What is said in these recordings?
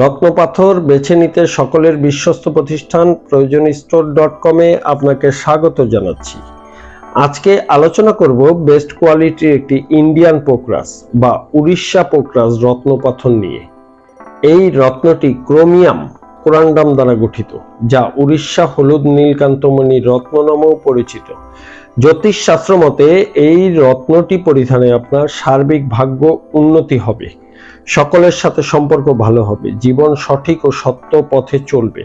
রত্নপাথর বেছে নিতে সকলের বিশ্বস্ত প্রতিষ্ঠান প্রয়োজন স্টোর ডট কমে আপনাকে স্বাগত জানাচ্ছি। আজকে আলোচনা করব বেস্ট কোয়ালিটির একটি ইন্ডিয়ান পোকরাস বা উড়িষ্যা পোকরাস রত্নপাথর নিয়ে। এই রত্নটি ক্রোমিয়াম কোরান্ডাম দ্বারা গঠিত, যা উড়িষ্যা হলুদ নীলকান্তমণি রত্ন নামেও পরিচিত। জ্যোতিষ শাস্ত্র মতে এই রত্নটি পরিধানে আপনার সার্বিক ভাগ্য উন্নতি হবে। সকলের সাথে সম্পর্ক ভালো হবে। জীবন সঠিক ও সত্য পথে চলবে।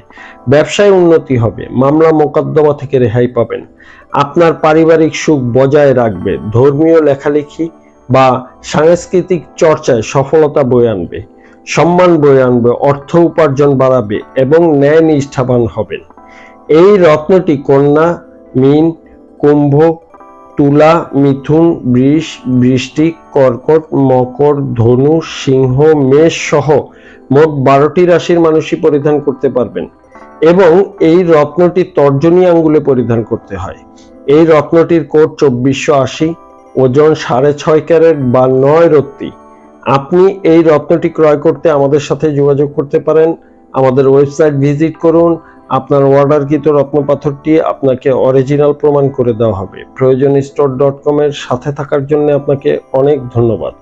ব্যবসায় উন্নতি হবে। মামলা মোকদ্দমা থেকে রেহাই পাবেন। আপনার পারিবারিক সুখ বজায় রাখবে। ধর্মীয় লেখালেখি বা সাংস্কৃতিক চর্চায় সফলতা বয়ে আনবে। সম্মান বয়ে আনবে। অর্থ উপার্জন বাড়াবে এবং ন্যায় নিষ্ঠাবান হবেন। এই রত্নটি কন্যা, মিন কুম্ভ, তুলা, মিথুন, বৃষ, বৃষ্টি, কর্কট, মকর, ধনু, সিংহ, মেষ সহ মোট বারোটি রাশির মানুষই পরিধান করতে পারবেন। এবং এই রত্নটি তর্জনী আঙ্গুলে পরিধান করতে হয়। এই রত্নটির কোট চব্বিশশো আশি, ওজন সাড়ে ছয় ক্যারেট বা নয় রত্তি। আপনি এই রত্নটি ক্রয় করতে আমাদের সাথে যোগাযোগ করতে পারেন। আমাদের ওয়েবসাইট ভিজিট করুন। আপনার অর্ডারকৃত রত্নপাথরটি আপনাকে অরিজিনাল প্রমাণ করে দেওয়া হবে। প্রয়োজন স্টোর ডট কমের সাথে থাকার জন্য আপনাকে অনেক ধন্যবাদ।